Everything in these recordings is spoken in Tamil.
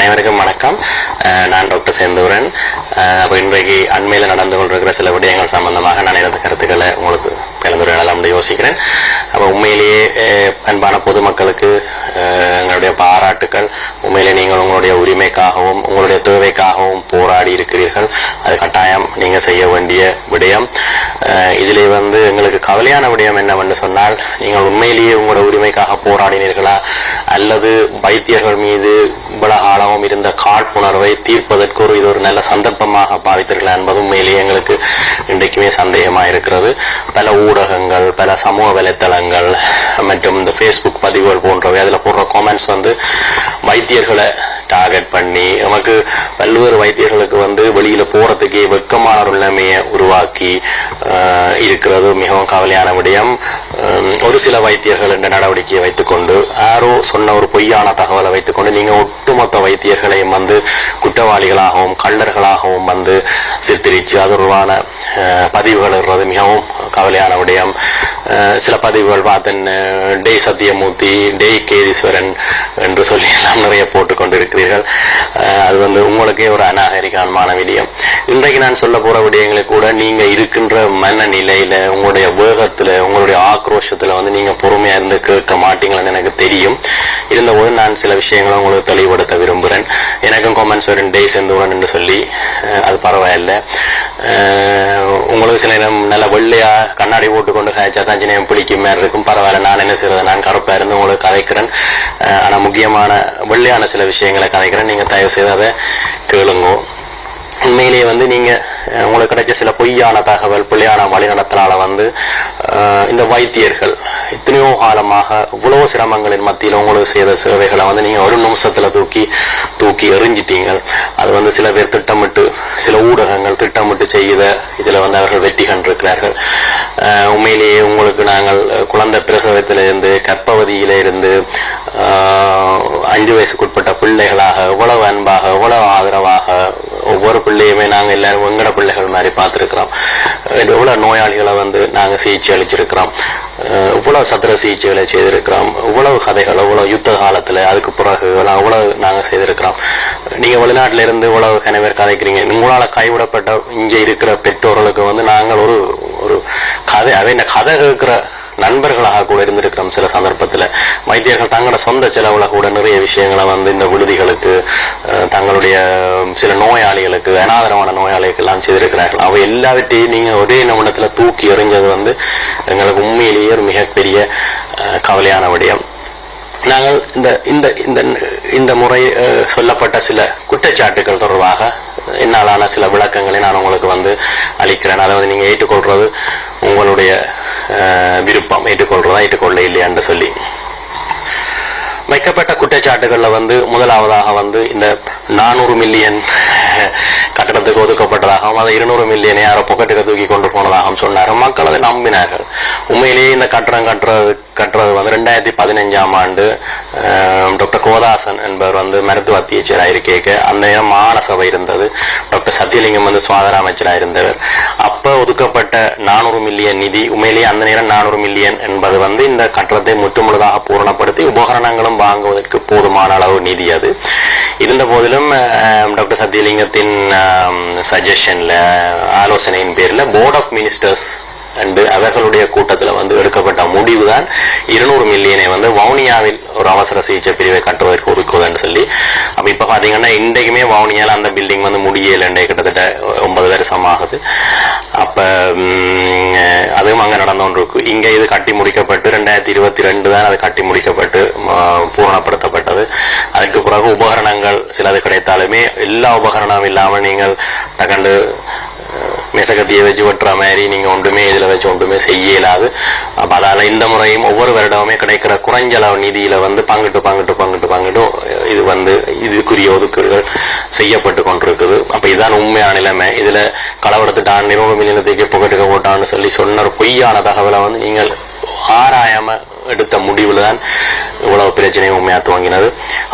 அனைவருக்கும் வணக்கம். அஹ் நான் டாக்டர் செந்தூரன். அப்போ இன்றைக்கு அண்மையில் நடந்து கொண்டிருக்கிற சில விடயங்கள் சம்பந்தமாக நான் எனது கருத்துக்களை உங்களுக்கு கலந்துரையாடலாம் யோசிக்கிறேன். அப்போ உண்மையிலேயே அன்பான பொதுமக்களுக்கு அஹ் எங்களுடைய பாராட்டுக்கள் உண்மையிலே நீங்கள் உங்களுடைய உரிமைக்காகவும் உங்களுடைய தேவைக்காகவும் போராடி இருக்கிறீர்கள். அது கட்டாயம் நீங்கள் செய்ய வேண்டிய விடயம். இதிலே வந்து எங்களுக்கு கவலையான விடயம் என்னவென்று சொன்னால் நீங்கள் உண்மையிலேயே உங்களோட உரிமைக்காக போராடினீர்களா? அல்லது வைத்தியர்கள் மீது இவ்வளவு இருந்த காழ்ப்புணர்வை தீர்ப்பதற்கு ஒரு இது ஒரு நல்ல சந்தர்ப்பமாக பாவித்தீர்களா என்பது உண்மையிலேயே எங்களுக்கு இன்றைக்குமே சந்தேகமாக இருக்கிறது பல ஊடகங்கள் பல சமூக வலைத்தளங்கள் மற்றும் இந்த ஃபேஸ்புக் பதிவுகள் போன்றவை அதில் போடுற காமெண்ட்ஸ் வந்து வைத்தியர்களை டார்கெட் பண்ணி நமக்கு பல்வேறு வைத்தியர்களுக்கு வந்து வெளியில போறதுக்கே வெட்கமான ஒரு நிலைமையை உருவாக்கி இருக்கிறது மிகவும் கவலையான விடயம். ஒரு சில வைத்தியர்கள் இந்த நடவடிக்கையை வைத்துக்கொண்டு யாரோ சொன்ன ஒரு பொய்யான தகவலை வைத்துக்கொண்டு நீங்க ஒட்டுமொத்த வைத்தியர்களையும் வந்து குற்றவாளிகளாகவும் கள்ளர்களாகவும் வந்து சித்தரித்து அது உருவான பதிவுகள் இடுறது மிகவும் கவலையான விடயம். சில பதிவுகள் பார்த்தேன் டே சத்தியமூர்த்தி டே கேதீஸ்வரன் என்று சொல்லி நிறைய போட்டுக் கொண்டிருக்கிறீர்கள் அது வந்து உங்களுக்கே ஒரு அநாகரிகமான விடயம். இன்றைக்கு நான் சொல்ல போகிற விடயங்களை கூட நீங்கள் இருக்கின்ற மனநிலையில் உங்களுடைய வேகத்தில் உங்களுடைய ஆக்ரோஷத்தில் வந்து நீங்கள் பொறுமையாக இருந்து கேட்க மாட்டீங்களான்னு எனக்கு தெரியும். இருந்தபோது நான் சில விஷயங்களை உங்களுக்கு தெளிவுபடுத்த விரும்புகிறேன் எனக்கும் கொமெண்ட்ஸ் வரும் டே செந்தூரன் என்று சொல்லி. அது பரவாயில்லை. உங்களுக்கு சில நேரம் நல்ல வெள்ளையா கண்ணாடி போட்டு கொண்டு காய்ச்சா தான் சின்ன பிடிக்கும் மாதிரி இருக்கும். பரவாயில்ல நான் என்ன செய்யறது நான் கருப்பா இருந்து உங்களுக்கு கதைக்கிறேன். ஆனால் ஆனா முக்கியமான வெள்ளையான சில விஷயங்களை கதைக்கிறேன். நீங்க தயவு செய்து அதை கேளுங்கோ. உண்மையிலேயே வந்து நீங்க உங்களுக்கு கிடைச்ச சில பொய்யான தகவல் பிள்ளையான வழிநடத்தலால வந்து இந்த வைத்தியர்கள் எத்தனையோ காலமாக இவ்வளவு சிரமங்களின் மத்தியில் உங்களுக்கு செய்த சேவைகளை வந்து நீங்கள் ஒரு நிமிஷத்தில் தூக்கி தூக்கி எறிஞ்சிட்டீங்க. அது வந்து சில பேர் திட்டமிட்டு சில ஊடகங்கள் திட்டமிட்டு செய்த இதில் வந்து அவர்கள் வெற்றி கண்டிருக்கிறார்கள். உண்மையிலேயே உங்களுக்கு நாங்கள் குழந்தை பிரசவத்திலிருந்து கற்பவதியிலிருந்து அஞ்சு வயசுக்குட்பட்ட பிள்ளைகளாக எவ்வளவு அன்பாக எவ்வளவு ஆதரவாக ஒவ்வொரு பிள்ளையுமே நாங்கள் எல்லாரும் எங்கட பிள்ளைகள் மாதிரி பார்த்துருக்குறோம். எவ்வளவு நோயாளிகளை வந்து நாங்கள் சிகிச்சை அளிச்சிருக்கிறோம். இவ்வளோ இவ்வளவு சத்திர சிகிச்சைகளை செய்திருக்கிறோம். இவ்வளவு கதைகள் இவ்வளவு யுத்த காலத்துல அதுக்கு பிறகு எல்லாம் அவ்வளவு நாங்கள் செய்திருக்கிறோம். நீங்க வெளிநாட்டுல இருந்து இவ்வளவு கனவேர் கதைக்கிறீங்க. உங்களால கைவிடப்பட்ட இங்க இருக்கிற பெற்றோர்களுக்கு வந்து நாங்கள் ஒரு ஒரு கதை அவை இந்த கதை இருக்கிற நண்பர்களாக கூட இருந்திருக்கிறோம் சில சந்தர்ப்பத்தில். வைத்தியர்கள் தங்களோட சொந்த செலவுல கூட நிறைய விஷயங்களை வந்து இந்த விடுதிகளுக்கு தங்களுடைய சில நோயாளிகளுக்கு அனாதரமான நோயாளிகளுக்கு செய்திருக்கிறார்கள். அவை எல்லாவற்றையும் நீங்கள் ஒரே நிமிடத்தில் தூக்கி எறிஞ்சது வந்து எங்களுக்கு உண்மையிலேயே ஒரு மிகப்பெரிய கவலையான விடயம். நாங்கள் இந்த இந்த இந்த இந்த முறை சொல்லப்பட்ட சில குற்றச்சாட்டுகள் தொடர்பாக என்னாலான சில விளக்கங்களை நான் உங்களுக்கு வந்து அளிக்கிறேன். அதை வந்து நீங்கள் ஏற்றுக்கொள்வது உங்களுடைய விருப்பம் ஏற்றுக்கொள்றதா ஏற்றுக்கொள்ள இல்லையான்னு சொல்லி. வைக்கப்பட்ட குற்றச்சாட்டுகள்ல வந்து முதலாவதாக வந்து இந்த நானூறு மில்லியன் கட்டடத்துக்கு ஒதுக்கப்பட்டதாகவும் அதை இருநூறு மில்லியனை யாரோ பொக்கெட்டுக்கு தூக்கி கொண்டு போனதாகவும் சொன்னார் மக்கள் அதை நம்பினார்கள். உண்மையிலேயே இந்த கட்டடம் கட்டுறது கட்டுறது வந்து ரெண்டாயிரத்தி பதினஞ்சாம் ஆண்டு டாக்டர் கோதாசன் என்பவர் வந்து மருத்துவ அத்தியட்சராக இருக்கேக்க அந்த நேரம் மாநசபை இருந்தது. டாக்டர் சத்தியலிங்கம் வந்து சுகாதார அமைச்சராக இருந்தவர். அப்போ ஒதுக்கப்பட்ட நானூறு மில்லியன் நிதி உண்மையிலேயே அந்த நேரம் நானூறு மில்லியன் என்பது வந்து இந்த கட்டணத்தை முற்றுமுழுதாக பூரணப்படுத்தி உபகரணங்களும் வாங்குவதற்கு போதுமான அளவு நிதி அது. இருந்த போதிலும் டாக்டர் சத்தியலிங்கத்தின் சஜஷனில் ஆலோசனையின் பேரில் போர்ட் ஆஃப் மினிஸ்டர்ஸ் அண்டு அவர்களுடைய கூட்டத்தில் வந்து எடுக்கப்பட்ட முடிவு தான் இருநூறு மில்லியனை வந்து வவுனியாவில் ஒரு அவசர சிகிச்சை பிரிவை கட்டுவதற்கு ஒதுக்குவதுன்னு சொல்லி. அப்போ இப்போ பார்த்தீங்கன்னா இன்றைக்குமே வவுனியாவில் அந்த பில்டிங் வந்து முடியலண்டே கிட்டத்தட்ட ஒன்பது வருஷம் ஆகுது அப்போ அதுவும் அங்கே நடந்து இங்கே இது கட்டி முடிக்கப்பட்டு ரெண்டாயிரத்தி இருபத்தி ரெண்டு தான் அது கட்டி முடிக்கப்பட்டு பூரணப்படுத்தப்பட்டது. அதுக்கு பிறகு உபகரணங்கள் சிலது கிடைத்தாலுமே எல்லா உபகரணமும் இல்லாமல் நீங்கள் தகண்டு மிசகத்தியை வச்சு வெட்டுற மாதிரி நீங்கள் ஒன்றுமே இதில் வச்சு ஒன்றுமே செய்ய இயலாது அப்போ அதால் இந்த முறையும் ஒவ்வொரு வருடமுமே கிடைக்கிற குறைஞ்சளவு நிதியில் வந்து பங்கிட்டு பங்கிட்டு பங்கிட்டு பங்கிட்டு இது வந்து இதுக்குரிய ஒதுக்கீடுகள் செய்யப்பட்டு கொண்டிருக்குது. அப்போ இதுதான் உண்மையான நிலைமை. இதில் களவெடுத்துட்டான் நிறுவனம் மில்லியனத்துக்கு புகட்டுக்க போட்டான்னு சொல்லி சொன்ன பொய்யான தகவலை வந்து நீங்கள் ஆராயாமல் எடுத்த முடிவில் தான் இவ்வளவு பிரச்சனையும் உண்மையா துவங்கினது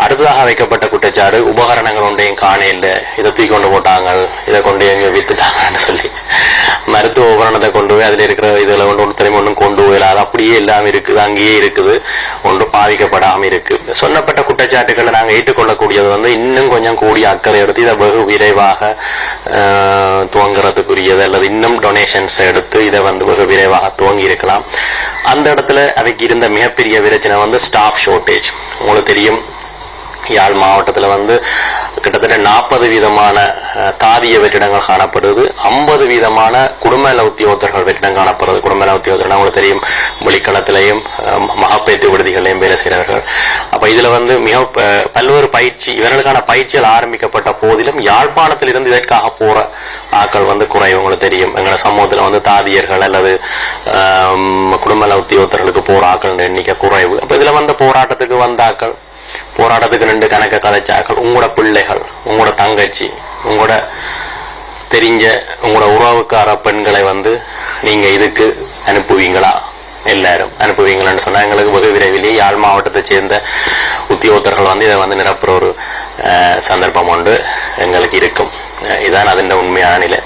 அடுத்ததாக வைக்கப்பட்ட குற்றச்சாட்டு உபகரணங்கள் ஒன்றையும் காண இல்லை இதை தூக்கி கொண்டு போட்டாங்க இதை கொண்டு எங்க வித்துட்டாங்கன்னு சொல்லி. மருத்துவ உபகரணத்தை கொண்டு போய் அதில் இருக்கிற இதில் ஒன்று ஒன்று திரும்பி ஒன்றும் கொண்டு போயில அது அப்படியே இல்லாமல் இருக்குது அங்கேயே இருக்குது. ஒன்றும் பாதிக்கப்படாமல் இருக்கு. சொன்னப்பட்ட குற்றச்சாட்டுகளை நாங்கள் ஏற்றுக்கொள்ளக்கூடியது வந்து இன்னும் கொஞ்சம் கூடிய அக்கறை எடுத்து இதை வெகு விரைவாக துவங்குறதுக்குரியது அல்லது இன்னும் டொனேஷன்ஸ் எடுத்து இதை வந்து வெகு விரைவாக துவங்கி இருக்கலாம். அந்த இடத்துல அவைக்கு இருந்த மிகப்பெரிய பிரச்சனை வந்து ஸ்டாஃப் ஷார்ட்டேஜ் உங்களுக்கு தெரியும் யாழ் மாவட்டத்தில் வந்து கிட்டத்தட்ட நாற்பது வீதமான தாதிய வெற்றிடங்கள் காணப்படுது. ஐம்பது வீதமான குடும்ப நல உத்தியோகத்தர்கள் வெற்றிடம் காணப்படுறது குடும்ப நல உத்தியோகத்தர்கள் உங்களுக்கு தெரியும்? வெளிக்களத்திலையும் மகப்பேற்று விடுதிகளையும் வேலை செய்கிறவர்கள். அப்போ இதில் வந்து மிக பல்வேறு பயிற்சி இவர்களுக்கான பயிற்சிகள் ஆரம்பிக்கப்பட்ட போதிலும் யாழ்ப்பாணத்திலிருந்து இதற்காக போகிற ஆக்கள் வந்து குறைவு உங்களுக்கு தெரியும். எங்களோட சமூகத்தில் வந்து தாதியர்கள் அல்லது குடும்ப உத்தியோகத்தர்களுக்கு போராக்கள் எண்ணிக்கை குறைவு. அப்போ இதில் வந்த போராட்டத்துக்கு வந்த ஆக்கள் போராட்டத்துக்கு ரெண்டு கணக்க கதைச்சாக்கள் உங்களோட பிள்ளைகள் உங்களோட தங்கச்சி உங்களோட தெரிஞ்ச உங்களோட உறவுக்கார பெண்களை வந்து நீங்கள் இதுக்கு அனுப்புவீங்களா? எல்லாரும் அனுப்புவீங்களான்னு சொன்னால் எங்களுக்கு வெகு விரைவிலேயே யாழ் மாவட்டத்தை சேர்ந்த உத்தியோகத்தர்கள் வந்து இதை வந்து நிரப்புற ஒரு சந்தர்ப்பம் உண்டு. எங்களுக்கு இருக்கும். அஹ், இதான் அதன் உண்மையான நிலை.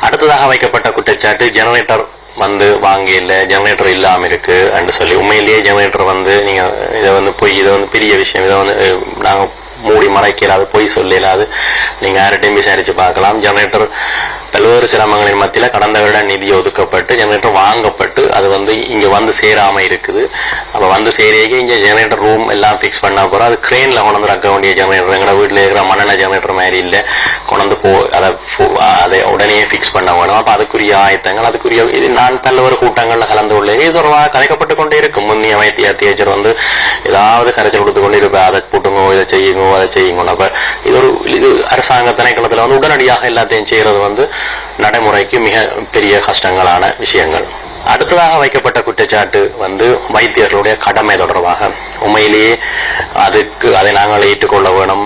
அடுத்ததாக வைக்கப்பட்ட குற்றச்சாட்டு ஜெனரேட்டர் வந்து வாங்கியில் ஜெனரேட்டர் இல்லாமல் இருக்கு என்று சொல்லி உண்மையிலேயே ஜெனரேட்டர் வந்து நீங்க இதை வந்து பொய் இதை வந்து பெரிய விஷயம் இதை வந்து நாங்கள் மூடி மறைக்கலாது பொய் சொல்லலாது நீங்க யார்கிட்டையும் விசாரிச்சு பார்க்கலாம். ஜெனரேட்டர் பல்வேறு சிரமங்களின் மத்தியில் கடந்த வருட நிதி ஒதுக்கப்பட்டு ஜெனரேட்டர் வாங்கப்பட்டு அது வந்து இங்கே வந்து சேராமல் இருக்குது. அப்போ வந்து சேரேக்கு இங்கே ஜெனரேட்டர் ரூம் எல்லாம் ஃபிக்ஸ் பண்ண போகிறோம் அது க்ரெயினில் கொண்டு ரக்க வேண்டிய ஜெனரேட்டர் எங்களோட வீட்டில் இருக்கிற மண்ணெண்ண ஜெனரேட்டர் மாதிரி இல்லை. கொண்டு போ அதை ஃபு- அதை உடனே ஃபிக்ஸ் பண்ண வேணும். அப்போ அதுக்குரிய ஆயத்தங்கள் அதுக்குரிய இது நான் பல்வேறு கூட்டங்களில் கலந்து உள்ளேன் இது தொடர்பாக கதைக்கப்பட்டு கொண்டே இருக்கும். முன்னிய அமைத்திய அத்தியட்சர் வந்து ஏதாவது கரைச்சல் கொடுத்து கொண்டு இருப்பேன் அதை கூட்டுங்கோ இதை செய்யுங்கோ அதை செய்யுங்கோ அப்போ இது ஒரு இது அரசாங்க திணைக்களத்தில் வந்து உடனடியாக எல்லாத்தையும் செய்கிறது வந்து நடைமுறைக்கு மிக பெரிய கஷ்டங்களான விஷயங்கள். அடுத்ததாக வைக்கப்பட்ட குற்றச்சாட்டு வந்து வைத்தியர்களுடைய கடமை தொடர்பாக. உண்மையிலேயே அதுக்கு அதை நாங்கள் ஏற்றுக்கொள்ள வேணும்.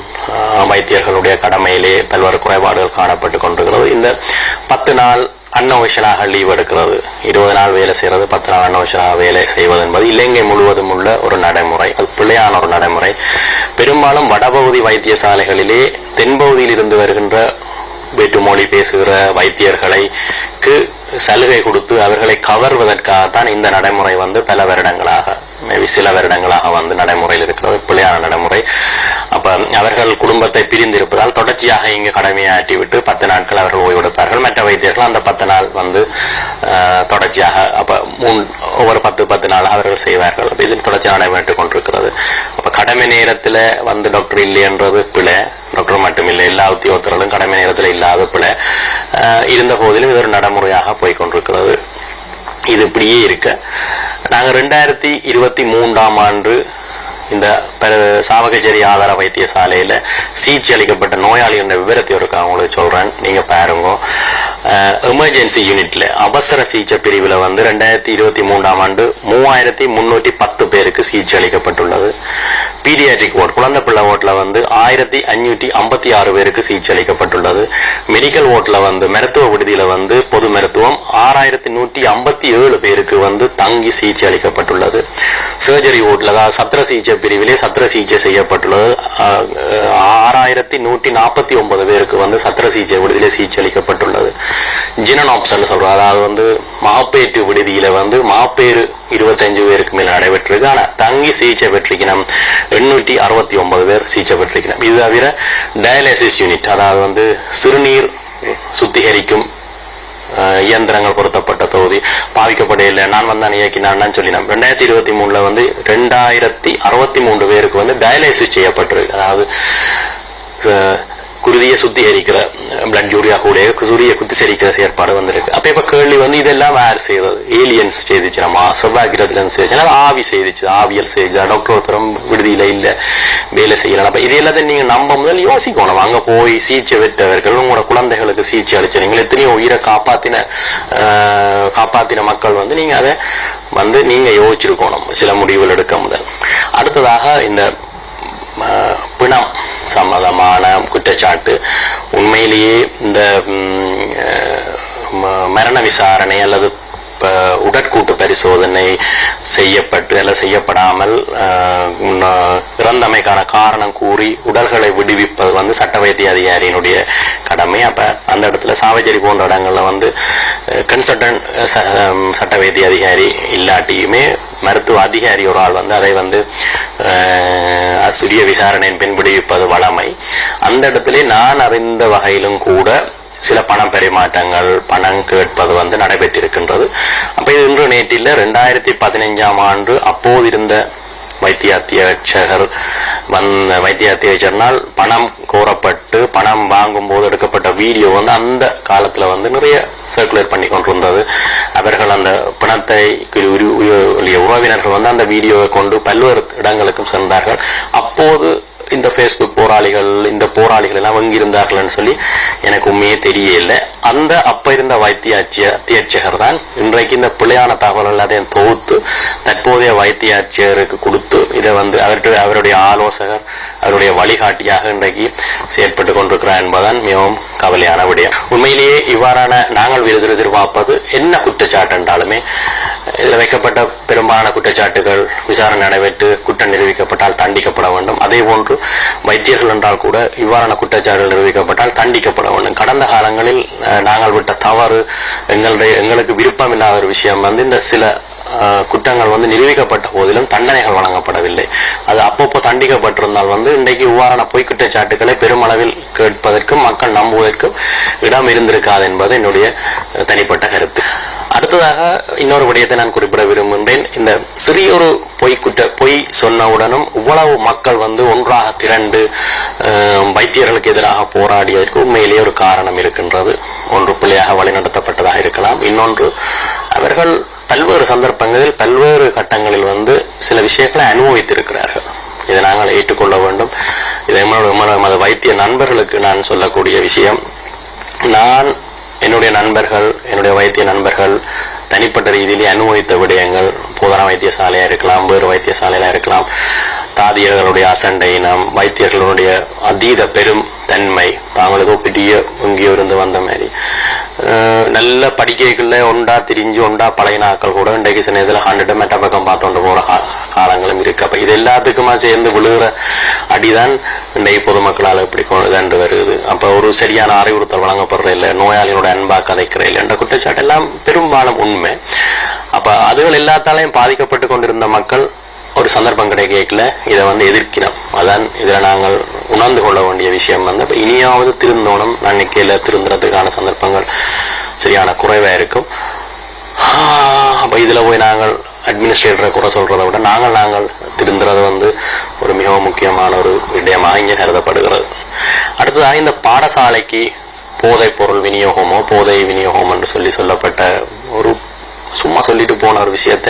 வைத்தியர்களுடைய கடமையிலே பல்வேறு குறைபாடுகள் காணப்பட்டு கொண்டிருக்கிறது. இந்த பத்து நாள் அன்னோஷனாக லீவ் எடுக்கிறது. இருபது நாள் வேலை செய்யறது பத்து நாள் அன்னோஷனாக வேலை செய்வது என்பது இலங்கை முழுவதும் உள்ள ஒரு நடைமுறை. அது பிள்ளையான ஒரு நடைமுறை. பெரும்பாலும் வடபகுதி வைத்தியசாலைகளிலே தென்பகுதியில் இருந்து வருகின்ற வேற்றுமொழி பேசுகிற வைத்தியர்களுக்கு சலுகை கொடுத்து அவர்களை கவர்வதற்காகத்தான் இந்த நடைமுறை வந்து பல வருடங்களாக மேபி சில வருடங்களாக வந்து நடைமுறையில் இருக்கிறது பிள்ளையான நடைமுறை. அப்ப அவர்கள் குடும்பத்தை பிரிந்திருப்பதால் தொடர்ச்சியாக இங்கு கடமையாற்றி விட்டு பத்து நாட்கள் அவர்கள் ஓய்வெடுப்பார்கள் மற்ற வைத்தியர்கள் அந்த பத்து நாள் வந்து தொடர்ச்சியாக அப்ப மூன் ஒவ்வொரு பத்து பத்து நாள் அவர்கள் செய்வார்கள். இதில் இது தொடர்ச்சியாக நடைபெற்றுக் கொண்டிருக்கிறது. அப்ப கடமை நேரத்தில் வந்து டாக்டர் இல்லைன்றது பிழை. டாக்டர் மட்டுமில்லை எல்லா உத்தியோகத்தர்களும் கடமை நேரத்தில் இல்லாத பிழை இருந்த போதிலும் இது ஒரு நடைமுறையாக போய்கொண்டிருக்கிறது இது இப்படியே இருக்க. நாங்கள் ரெண்டாயிரத்தி இருபத்தி மூன்றாம் ஆண்டு இந்த சாவகச்சேரி ஆதார வைத்தியசாலையில் சிகிச்சை அளிக்கப்பட்ட நோயாளி என்ற விவரத்தை ஒருக்கா அவங்களுக்கு சொல்கிறேன் நீங்கள் பாருங்க. எமர்ஜென்சி யூனிட்ல அவசர சிகிச்சை பிரிவில் வந்து ரெண்டாயிரத்தி இருபத்தி மூன்றாம் ஆண்டு மூவாயிரத்தி முன்னூற்றி பத்து பேருக்கு சிகிச்சை அளிக்கப்பட்டுள்ளது. பீடியாட்ரிக் வார்டு குழந்தை பிள்ளை வார்டில் வந்து ஆயிரத்தி அஞ்சூற்றி ஐம்பத்தி ஆறு பேருக்கு சிகிச்சை அளிக்கப்பட்டுள்ளது. மெடிக்கல் வார்டில் வந்து மருத்துவ விடுதியில் வந்து பொது மருத்துவம் ஆறாயிரத்தி நூற்றி ஐம்பத்தி ஏழு பேருக்கு வந்து தங்கி சிகிச்சை அளிக்கப்பட்டுள்ளது. சர்ஜரி வார்டில் அதாவது சத்திர சிகிச்சை பிரிவிலே சத்திர சிகிச்சை செய்யப்பட்டுள்ளது. ஆறாயிரத்தி நூற்றி நாற்பத்தி ஒன்பது பேருக்கு வந்து சத்திர சிகிச்சை விடுதியிலே சிகிச்சை அளிக்கப்பட்டுள்ளது. ஜினன் ஆப்ஷன் சொல்றோம். அதாவது வந்து மாப்பேட்டு விடுதியில் வந்து மாப்பேறு இருபத்தஞ்சு பேருக்கு மேல் நடைபெற்றிருக்கு ஆனால் தங்கி சிகிச்சை பெற்றிருக்கணும். எண்ணூற்றி அறுபத்தி ஒன்பது பேர் சிகிச்சை பெற்றிருக்கணும். இது தவிர டயாலிசிஸ் யூனிட் அதாவது வந்து சிறுநீர் சுத்திகரிக்கும் இயந்திரங்கள் பொருத்தப்பட்ட தொகுதி பாதிக்கப்படையில் நான் வந்து இயக்கினான்னு சொல்லினேன். ரெண்டாயிரத்தி இருபத்தி மூணில் வந்து ரெண்டாயிரத்தி அறுபத்தி மூன்று பேருக்கு வந்து டயாலிசிஸ் செய்யப்பட்டிருக்கு. அதாவது குருதியை சுத்திகரிக்கிற பிளட் யூரியா கூட சூரிய குத்தி சரிக்கிற செயற்பாடு வந்திருக்கு அப்ப இப்ப கேள்வி வந்து இதெல்லாம் வேறு செய்தது ஏலியன்ஸ் செய்துச்சு நம்ம செவ்வாய் கிரகத்துல இருந்து செய்துச்சு ஆவி செய்துச்சு ஆவியல் செய்தா டாக்டர் ஒருத்தரம் விடுதியில இல்ல வேலை செய்யலாம் அப்ப இது எல்லாத்தையும் நீங்க நம்ப முதல் யோசிக்கணும் அங்க போய் சீச்சை பெற்றவர்கள் உங்களோட குழந்தைகளுக்கு சீச்சை அளிச்சு நீங்கள் எத்தனையோ உயிரை காப்பாத்தின ஆஹ், காப்பாத்தின மக்கள் வந்து நீங்க அதை வந்து நீங்க யோசிச்சிருக்கணும் சில முடிவுகள் எடுக்க முதல் அடுத்ததாக இந்த பிணம் சம்மதமான குற்றச்சாட்டு. உண்மையிலேயே இந்த ம- மரண விசாரணை அல்லது இப்போ உடற்கூட்டு பரிசோதனை செய்யப்பட்டு அல்ல செய்யப்படாமல் இறந்தமைக்கான காரணம் கூறி உடல்களை விடுவிப்பது வந்து சட்ட வைத்திய அதிகாரியினுடைய கடமை. அப்போ அந்த இடத்துல சாவச்சேரி போன்ற இடங்களில் வந்து கன்சல்டன்ட் சட்ட வைத்திய அதிகாரி இல்லாட்டியுமே மருத்துவ அதிகாரி ஒரு ஆள் வந்து அதை வந்து ஆஹ், சுரிய விசாரணையின் பின் வளமை. அந்த இடத்திலே நான் அறிந்த வகையிலும் கூட சில பணம் பரிமாற்றங்கள் பணம் கேட்பது வந்து நடைபெற்றிருக்கின்றது. அப்ப இது இன்று நேற்றில் ரெண்டாயிரத்தி பதினைஞ்சாம் ஆண்டு அப்போது இருந்த வைத்திய அத்தியட்சகர் வந்த வைத்தியத்தை அத்தியட்சர்னால் பணம் கோரப்பட்டு பணம் வாங்கும் போது எடுக்கப்பட்ட வீடியோ வந்து அந்த காலத்தில் வந்து நிறைய சர்க்குலேட் பண்ணி கொண்டிருந்தது. அவர்கள் அந்த பணத்தை உரு- உறவினர்கள் வந்து அந்த வீடியோவை கொண்டு பல்வேறு இடங்களுக்கும் சென்றார்கள். அப்போது இந்த ஃபேஸ்புக் போராளிகள் இந்த போராளிகள் எல்லாம் எங்கிருந்தார்கள்னு சொல்லி எனக்கு உண்மையே தெரியல. அந்த அப்போ இருந்த வைத்திய அச்சிய- அத்தியட்சகர் தான் இன்றைக்கு இந்த பிள்ளையான தகவல் எல்லாத்தையும் தொகுத்து தற்போதைய வைத்திய அச்சியருக்கு கொடுத்து இதை வந்து அவர்கிட்ட அவருடைய ஆலோசகர் அவருடைய வழிகாட்டியாக இன்றைக்கு செயற்பட்டு கொண்டிருக்கிறார் என்பதுதான் மிகவும் கவலையான விடயம். உண்மையிலேயே இவ்வாறான நாங்கள் விருது எதிர்பார்ப்பது என்ன குற்றச்சாட்டு என்றாலுமே இதில் வைக்கப்பட்ட பெரும்பாலான குற்றச்சாட்டுகள் விசாரணை நடைபெற்று குற்றம் நிரூபிக்கப்பட்டால் தண்டிக்கப்பட வேண்டும். அதே போன்று வைத்தியர்கள் என்றால் கூட இவ்வாறான குற்றச்சாட்டுகள் நிரூபிக்கப்பட்டால் தண்டிக்கப்பட வேண்டும். கடந்த காலங்களில் நாங்கள் விட்ட தவறு எங்களுடைய எங்களுக்கு விருப்பம் இல்லாத ஒரு விஷயம் வந்து இந்த சில குற்றங்கள் வந்து நிரூபிக்கப்பட்ட போதிலும் தண்டனைகள் வழங்கப்படவில்லை. அது அப்பப்போ தண்டிக்கப்பட்டிருந்தால் வந்து இன்றைக்கு இவ்வாறான பொய் குற்றச்சாட்டுகளை பெருமளவில் கேட்பதற்கும் மக்கள் நம்புவதற்கும் இடம் இருந்திருக்காது என்பது என்னுடைய தனிப்பட்ட கருத்து. அடுத்ததாக இன்னொரு விடயத்தை நான் குறிப்பிட விரும்புகின்றேன். இந்த சிறியொரு ஒரு பொய்க்குட்ட பொய் சொன்னவுடனும் இவ்வளவு மக்கள் வந்து ஒன்றாக திரண்டு வைத்தியர்களுக்கு எதிராக போராடியதற்கு உண்மையிலேயே ஒரு காரணம் இருக்கின்றது. ஒன்று பிள்ளையாக வழிநடத்தப்பட்டதாக இருக்கலாம். இன்னொன்று அவர்கள் பல்வேறு சந்தர்ப்பங்களில் பல்வேறு கட்டங்களில் வந்து சில விஷயங்களை அனுபவித்திருக்கிறார்கள். இதை நாங்கள் ஏற்றுக்கொள்ள வேண்டும். இதை எம்மோட- வைத்திய நண்பர்களுக்கு நான் சொல்லக்கூடிய விஷயம் நான் என்னுடைய நண்பர்கள் என்னுடைய வைத்திய நண்பர்கள் தனிப்பட்ட ரீதியிலே அனுபவித்த விடயங்கள் போதனா வைத்தியசாலையாக இருக்கலாம் வேறு வைத்தியசாலையாக இருக்கலாம். தாதியர்களுடைய அசண்டை இனம் வைத்தியர்களுடைய அதீத பெரும் தன்மை தாங்கள் ஏதோ பெரிய எங்கேயோ இருந்து வந்த மாதிரி. நல்ல படிக்கைகளில் ஒண்டா திரிஞ்சு ஒண்டா பழையனாக்கள் கூட இன்றைக்கு சில இதில் ஹண்ட்ரட் மெட்டா பக்கம் பார்த்தோண்டு போகிற காலங்களும் இருக்கு. அப்போ இது எல்லாத்துக்குமா சேர்ந்து விழுகிற அடிதான் இன்றைக்கு பொதுமக்களால் இப்படி கொண்டு வருது. அப்போ ஒரு சரியான அறிவுறுத்தல் வழங்கப்படுற இல்லை நோயாளிகளோட அன்பா கதைக்கிற இல்லை என்ற குற்றச்சாட்டு எல்லாம் பெரும்பாலும் உண்மை. அப்போ அதுகள் எல்லாத்தாலையும் பாதிக்கப்பட்டு கொண்டிருந்த மக்கள் ஒரு சந்தர்ப்பம் கிடைக்கல இதை வந்து எதிர்க்கிறோம். அதான் இதில் நாங்கள் உணர்ந்து கொள்ள வேண்டிய விஷயம் வந்து அப்ப இனியாவது திருந்தோணும் நன்னிக்கையில் திருந்துறதுக்கான சந்தர்ப்பங்கள் சரியான குறைவாக இருக்கும். அப்போ இதில் போய் நாங்கள் அட்மினிஸ்ட்ரேட்டரை குறை சொல்கிறத விட நாங்கள் நாங்கள் திருந்துறது வந்து ஒரு மிகவும் முக்கியமான ஒரு விடயமாக இங்கே கருதப்படுகிறது. அடுத்ததாக இந்த பாடசாலைக்கு போதைப் பொருள் விநியோகமோ போதை விநியோகம் என்று சொல்லி சொல்லப்பட்ட ஒரு சும்மா சொல்லிட்டு போன ஒரு விஷயத்த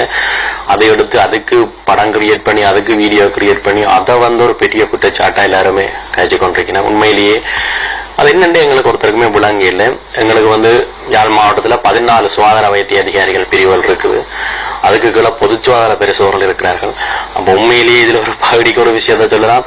அதை எடுத்து அதுக்கு படம் கிரியேட் பண்ணி அதுக்கு வீடியோ கிரியேட் பண்ணி அதை வந்து ஒரு பெரிய குற்றச்சாட்டாக எல்லாருமே கழிச்சு கொண்டிருக்கிறேன் உண்மையிலேயே அது என்னென்னு எங்களுக்கு ஒருத்தருக்குமே விளங்கி இல்லை. எங்களுக்கு வந்து யாழ் மாவட்டத்தில் பதினாலு சுகாதார வைத்திய அதிகாரிகள் பிரிவுகள் இருக்குது. அதுக்கு கீழே பொதுச்சுவாதார சுகாதார இருக்கிறார்கள். அப்போ உண்மையிலேயே இதில் ஒரு பகுதிக்கு ஒரு விஷயத்த சொல்லலாம்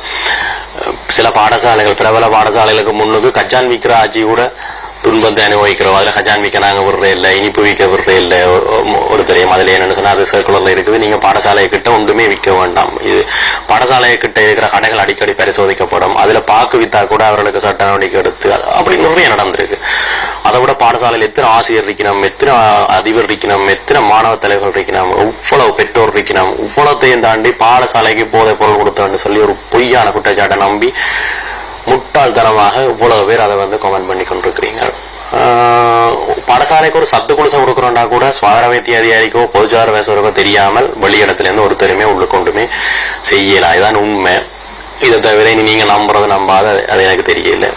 சில பாடசாலைகள் பிரபல பாடசாலைகளுக்கு முன்னுக்கு கஜான் விற்கிற ஆட்சி கூட துன்பத்தை அனுபவிக்கிறோம். அதில் கஜான் விற்க நாங்கள் விடுறே இல்லை இனிப்பு விற்க விடுறே இல்லை. ஒ- ஒரு தெரியும். அதில் என்னென்னு சொன்னால் அது சர்க்குலரில் இருக்குது. நீங்கள் பாடசாலையை கிட்ட ஒன்றுமே விற்க வேண்டாம். இது பாடசாலையை கிட்ட இருக்கிற கடைகள் அடிக்கடி பரிசோதிக்கப்படும். அதில் பாக்கு வித்தா கூட அவர்களுக்கு சட்ட நடவடிக்கை எடுத்து அப்படி நிறைய நடந்திருக்கு. அதை விட பாடசாலையில் எத்தனை ஆசிரியர் இருக்கணும் எத்தனை அதிபர் இருக்கணும் எத்தனை மாணவ தலைவர்கள் இருக்கணும் இவ்வளவு பெற்றோர் இருக்கணும் இவ்வளத்தையும் தாண்டி பாடசாலைக்கு போதை பொருள் கொடுத்தோன்னு சொல்லி ஒரு பொய்யான குற்றச்சாட்டை நம்பி முட்டாள்தனமாக இவ்வளவு பேர் அதை வந்து கமெண்ட் பண்ணி கொண்டிருக்கிறீங்க. பாடசாலைக்கு ஒரு சத்து குடிசை கொடுக்குறோம்னா கூட சுகாதார வைத்திய அதிகாரிக்கோ பொதுச்சார பேசுறவோ தெரியாமல் வெளியிடத்துலேருந்து ஒருத்தருமே உள்ளுக்கொண்டுமே கொண்டுமே செய்யலாம். இதுதான் உண்மை. இதை தவிர இனி நீங்கள் நம்புறது நம்பாத அது- அது எனக்கு தெரியல.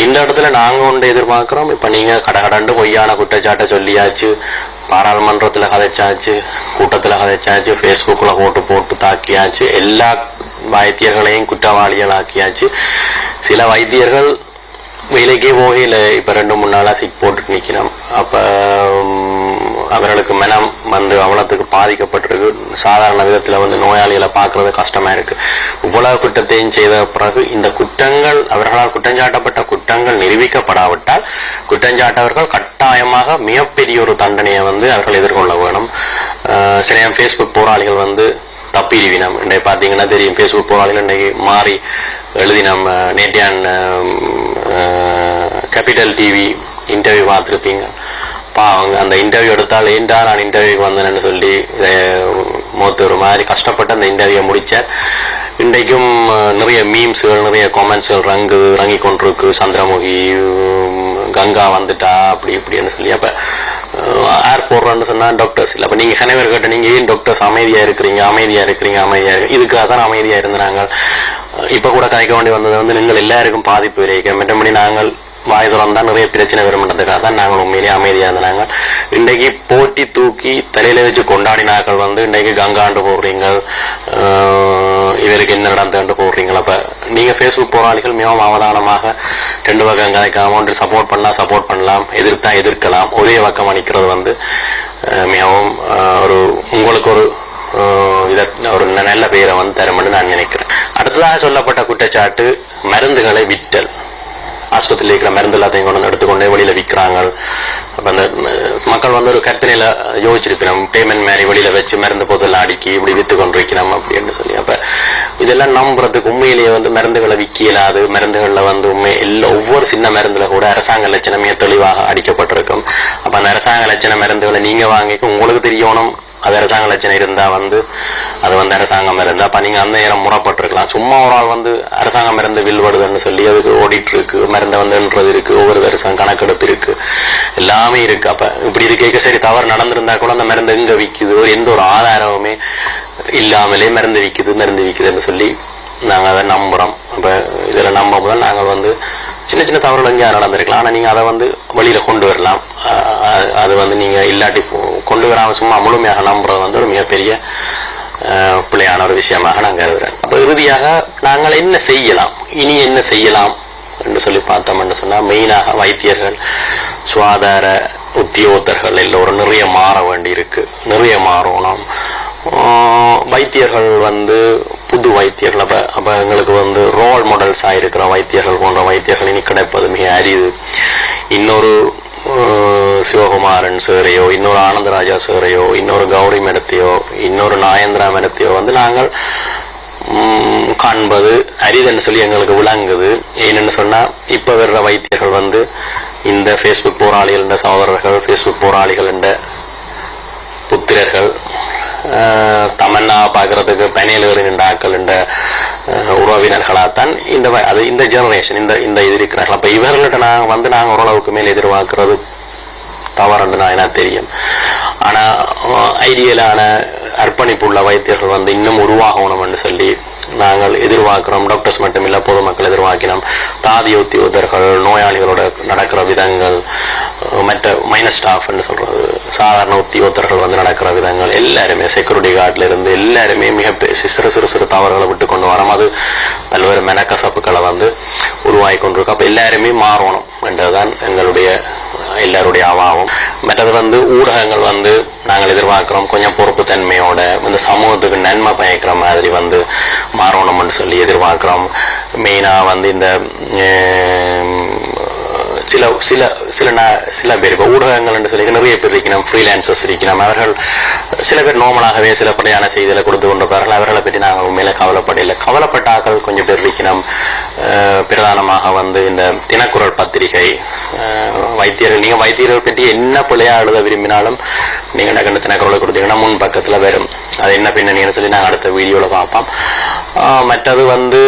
இந்த இடத்துல நாங்கள் ஒன்று எதிர்பார்க்குறோம். இப்போ நீங்கள் கட கடகடண்டு பொய்யான குற்றச்சாட்டை சொல்லியாச்சு பாராளுமன்றத்தில் கதைச்சாச்சு கூட்டத்தில் கதைச்சாச்சு ஃபேஸ்புக்கில் போட்டு போட்டு தாக்கியாச்சு எல்லா வைத்தியர்களையும் குற்றவாளிகள் ஆக்கியாச்சு சில வைத்தியர்கள் வேலைக்கே போகையில் இப்போ ரெண்டு மூணு நாளாக சிக் போட்டுட்டு நிற்கிறோம் அப்போ அவர்களுக்கு மனம் வந்து அவ்வளோத்துக்கு பாதிக்கப்பட்டிருக்கு. சாதாரண விதத்தில் வந்து நோயாளிகளை பார்க்கறது கஷ்டமா இருக்கு. இவ்வளவு குற்றத்தையும் செய்த பிறகு இந்த குற்றங்கள் அவர்களால் குற்றஞ்சாட்டப்பட்ட குற்றங்கள் நிரூபிக்கப்படாவிட்டால் குற்றஞ்சாட்டவர்கள் கட்டாயமாக மிகப்பெரிய ஒரு தண்டனையை வந்து அவர்கள் எதிர்கொள்ள வேணும். சில ஃபேஸ்புக் போராளிகள் வந்து தப்பிடுவினம் இன்றைக்கு பார்த்தீங்கன்னா தெரியும் ஃபேஸ்புக் போராளிகள் இன்றைக்கு மாறி எழுதினம் நேட்டியான் கேபிட்டல் டிவி இன்டர்வியூ பார்த்துருப்பீங்க. பாவங்க அந்த இன்டர்வியூ எடுத்தால் ஏண்டா நான் இன்டர்வியூக்கு வந்தேன்னு சொல்லி மூத்த ஒரு மாதிரி கஷ்டப்பட்டு அந்த இன்டர்வியூ முடித்தேன். இன்றைக்கும் நிறைய மீம்ஸுகள் நிறைய காமெண்ட்ஸ்கள் ரங்கு ரங்கி கொண்டிருக்கு சந்திரமுகி கங்கா வந்துட்டா அப்படி இப்படின்னு சொல்லி. அப்போ ஏர் போடுறோன்னு சொன்னால் டாக்டர்ஸ் இல்லை. அப்போ நீங்கள் கணவர் கேட்ட நீங்கள் ஏன் டாக்டர்ஸ் அமைதியாக இருக்கிறீங்க? அமைதியாக இருக்கிறீங்க அமைதியாக இருக்கு இதுக்காக தான் அமைதியாக இருந்தாங்க. இப்போ கூட கதைக்க வேண்டி வந்தது வந்து நீங்கள் எல்லாருக்கும் பாதிப்பு விளைவிக்க மற்றபடி நாங்கள் வாய் திறந்தா நிறைய பிரச்சனை வரும்ன்றதுக்காக தான் நாங்கள் உண்மையிலேயே அமைதியாக இருந்தாங்க இன்றைக்கு போட்டி தூக்கி தலையில வச்சு கொண்டாடினாக்கள் வந்து இன்றைக்கு கங்காண்டு போடுறீங்க இவருக்கு என்ன நடந்தாண்டு போடுறீங்களா. அப்போ நீங்கள் ஃபேஸ்புக் போராளிகள் மிகவும் அவதானமாக ரெண்டு பக்கம் கதைக்காம ஒன்று சப்போர்ட் பண்ணலாம் சப்போர்ட் பண்ணலாம் எதிர்த்தா எதிர்க்கலாம். ஒரே பக்கம் அணிக்கிறது வந்து மிகவும் ஒரு உங்களுக்கு ஒரு இதை ஒரு நல்ல பெயரை வந்து தரும்னு நான் நினைக்கிறேன். அடுத்ததாக சொல்லப்பட்ட குற்றச்சாட்டு மருந்துகளை விற்றல். ஆஸ்பத்திரியில் இருக்கிற மருந்து எல்லாத்தையும் கொண்டு வந்து எடுத்துக்கொண்டு வெளியில் விற்கிறாங்க. அப்போ அந்த மக்கள் வந்து ஒரு கற்பனையில் யோசிச்சிருக்கிறோம். பேமெண்ட் மாதிரி வெளியில் வச்சு மருந்து பொருள் அடுக்கி இப்படி விற்று கொண்டிருக்கிறோம் வைக்கணும் அப்படின்னு சொல்லி. அப்போ இதெல்லாம் நம்புறதுக்கு உண்மையிலேயே வந்து மருந்துகளை விற்கலாது. மருந்துகளில் வந்து உண்மை எல்லா ஒவ்வொரு சின்ன மருந்துல கூட அரசாங்க லட்சணமே தெளிவாக அடிக்கப்பட்டிருக்கும். அப்போ அந்த அரசாங்க லட்சண மருந்துகளை நீங்கள் வாங்கிக்க உங்களுக்கு தெரியணும். அது அரசாங்க லட்சணம் இருந்தால் வந்து அது வந்து அரசாங்கம் இருந்தால் அப்போ நீங்கள் அந்த நேரம் முறப்பட்டிருக்கலாம். சும்மா ஒரு ஆள் வந்து அரசாங்கம் இருந்து வில்வடுதுன்னு சொல்லி அதுக்கு ஓடிட்டு இருக்கு மருந்தை வந்துன்றது இருக்குது ஒவ்வொரு வருஷம் கணக்கெடுப்பு இருக்குது எல்லாமே இருக்குது அப்போ இப்படி இருக்க சரி தவறு நடந்திருந்தா கூட அந்த மருந்து எங்கே விற்கிது ஒரு எந்த ஒரு ஆதாரமுமே இல்லாமலே மருந்து விற்கிது மருந்து விற்கிதுன்னு சொல்லி நாங்கள் அதை நம்புகிறோம் அப்போ இதில் நம்ப முதல் நாங்கள் வந்து சின்ன சின்ன தவறுகள் இங்கே நடந்திருக்கலாம். ஆனால் நீங்கள் அதை வந்து வெளியில் கொண்டு வரலாம். அது- அது வந்து நீங்கள் இல்லாட்டி கொண்டு வராமல் சும்மா முழுமையாக நம்புறது வந்து ஒரு மிகப்பெரிய பிள்ளையான ஒரு விஷயமாக நான் கருதுகிறேன் அப்போ இறுதியாக நாங்கள் என்ன செய்யலாம்? இனி என்ன செய்யலாம்? என்று சொல்லி பார்த்தோம்னு சொன்னால் மெயினாக வைத்தியர்கள் சுகாதார உத்தியோகத்தர்கள் எல்லோரும் நிறைய மாற வேண்டி இருக்கு நிறைய மாறணும். வைத்தியர்கள் வந்து புது வைத்தியர்கள் அப்போ அப்போ எங்களுக்கு வந்து ரோல் மாடல்ஸாக இருக்கிற வைத்தியர்கள் போன்ற வைத்தியர்கள் இனி கிடைப்பது மிக அரிது. இன்னொரு சிவகுமாரன் சேரையோ இன்னொரு ஆனந்தராஜா சேரையோ இன்னொரு கௌரி மேடத்தையோ இன்னொரு நாயந்திரா மேடத்தையோ வந்து நாங்கள் காண்பது அரிதுன்னு சொல்லி எங்களுக்கு விளங்குது. ஏன்னு சொன்னால் இப்போ வர்ற வைத்தியர்கள் வந்து இந்த ஃபேஸ்புக் போராளிகள் என்ற சகோதரர்கள் ஃபேஸ்புக் போராளிகள் என்ற புத்திரர்கள் தமன்னா பார்க்கறதுக்கு பனியல்கள் என்ற ஆக்கள் என்ற உறவினர்களாகத்தான் இந்த வ- அது இந்த ஜெனரேஷன் இந்த இந்த இது இருக்கிறார்கள். அப்போ இவர்கள்ட்ட நாங்கள் வந்து நாங்கள் ஓரளவுக்கு மேல் எதிர்பார்க்கறது தவறுன்னு நான் என்ன தெரியும். ஆனால் ஐடியலான அர்ப்பணிப்புள்ள வைத்தியர்கள் வந்து இன்னும் உருவாகணும்னு சொல்லி நாங்கள் எதிர்பார்க்கிறோம். டாக்டர்ஸ் மட்டும் இல்லை பொதுமக்கள் எதிர்பார்க்கிறோம். தாதி உத்தியோகர்கள் நோயாளிகளோட நடக்கிற விதங்கள் மற்ற மைனஸ் ஸ்டாஃப்னு சொல்றது. சாதாரண உத்தியோகத்தர்கள் வந்து நடக்கிற விதங்கள். எல்லாருமே செக்யூரிட்டி கார்டில் இருந்து எல்லாருமே மிக சிறு சிறு சிறு தவறுகளை விட்டு கொண்டு வரோம். அது பல்வேறு மெனக்கசப்புகளை வந்து உருவாகி கொண்டிருக்கு. அப்போ எல்லாருமே மாறணும் என்றதுதான் எங்களுடைய எல்லாருடைய அவாவும். மற்றது வந்து ஊடகங்கள் வந்து நாங்கள் எதிர்பார்க்குறோம். கொஞ்சம் பொறுப்பு தன்மையோட இந்த சமூகத்துக்கு நன்மை பயக்கிற மாதிரி வந்து மாறணும்னு சொல்லி எதிர்பார்க்குறோம். மெயினாக வந்து இந்த சில சில சில சில பேர் இப்போ ஊடகங்கள் சொல்லி நிறைய பேர் இருக்கணும் ஃப்ரீலான்சர்ஸ் இருக்கணும் அவர்கள் சில பேர் நோமலாகவே சில படியான செய்திகளை கொடுத்து கொண்டிருப்பார்கள். அவர்களை பற்றி நாங்கள் உண்மையில கவலைப்படவில்லை. கவலைப்பட்டாக்கள் கொஞ்சம் பேர் இருக்கணும் பிரதானமாக வந்து இந்த தினக்குரல் பத்திரிகை வைத்தியர்கள். நீங்கள் வைத்தியர்கள் பற்றி என்ன பிள்ளையா எழுத விரும்பினாலும் நீங்கள் நகர்ந்து தினக்குரலை கொடுத்தீங்கன்னா முன் பக்கத்தில் வரும். அது என்ன பின்னணின்னு சொல்லி நாங்கள் அடுத்த வீடியோவில் பார்ப்போம். மற்றது வந்து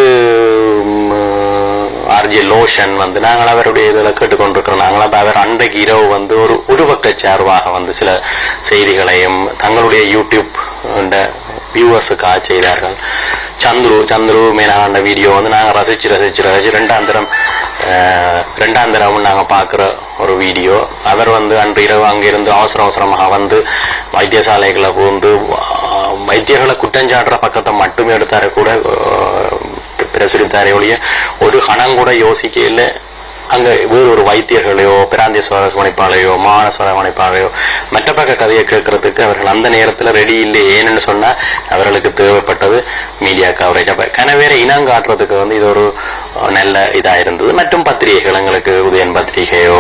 ஆர்ஜி லோஷன் வந்து நாங்கள் அவருடைய இதில் கேட்டுக்கொண்டிருக்கிறோம். நாங்கள் அப்போ அவர் அன்றைக்கு இரவு வந்து ஒரு உருவக்க சார்பாக வந்து சில செய்திகளையும் தங்களுடைய யூடியூப் வியூவர்ஸுக்காக செய்தார்கள். சந்துரு சந்துரு மேலாண்ட வீடியோ வந்து நாங்கள் ரசிச்சு ரசிச்சு ரசிச்சு ரெண்டாம் தரம் ரெண்டாம் தரம் நாங்கள் பார்க்குற ஒரு வீடியோ அவர் வந்து அன்று இரவு அங்கிருந்து அவசர அவசரமாக வந்து வைத்தியசாலைகளை புகுந்து வைத்தியர்களை குற்றஞ்சாடுற பக்கத்தை மட்டுமே எடுத்தார. கூட பிரசுரித்தாரே ஒழிய ஒரு கணம் கூட யோசிக்கையில் அங்க வேறு ஒரு வைத்தியர்களையோ பிராந்திய சுவரவணைப்பாளையோ மாகாண சுவரவணைப்பாளையோ மற்ற பக்க கதையை கேட்கறதுக்கு அவர்கள் அந்த நேரத்துல ரெடி இல்லை. ஏன்னு சொன்னா அவர்களுக்கு தேவைப்பட்டது மீடியா கவரேஜ் அப்ப கனவேரை இனம் காட்டுறதுக்கு வந்து இது ஒரு நல்ல இதா இருந்தது. மற்றும் பத்திரிகைகள் எங்களுக்கு உதயன் பத்திரிகையோ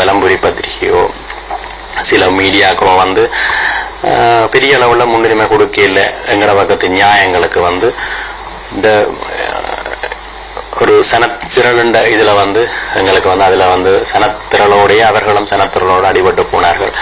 விளம்புரி பத்திரிகையோ சில மீடியாக்களும் வந்து பெரிய அளவில் முன்னுரிமை கொடுக்கல எங்கட பக்கத்து நியாயங்களுக்கு வந்து இந்த ஒரு சனத்திரளுண்ட இதில் வந்து எங்களுக்கு வந்து அதில் வந்து சனத்திரளோடைய அவர்களும் சனத்திரளோடு அடிபட்டு போனார்கள்.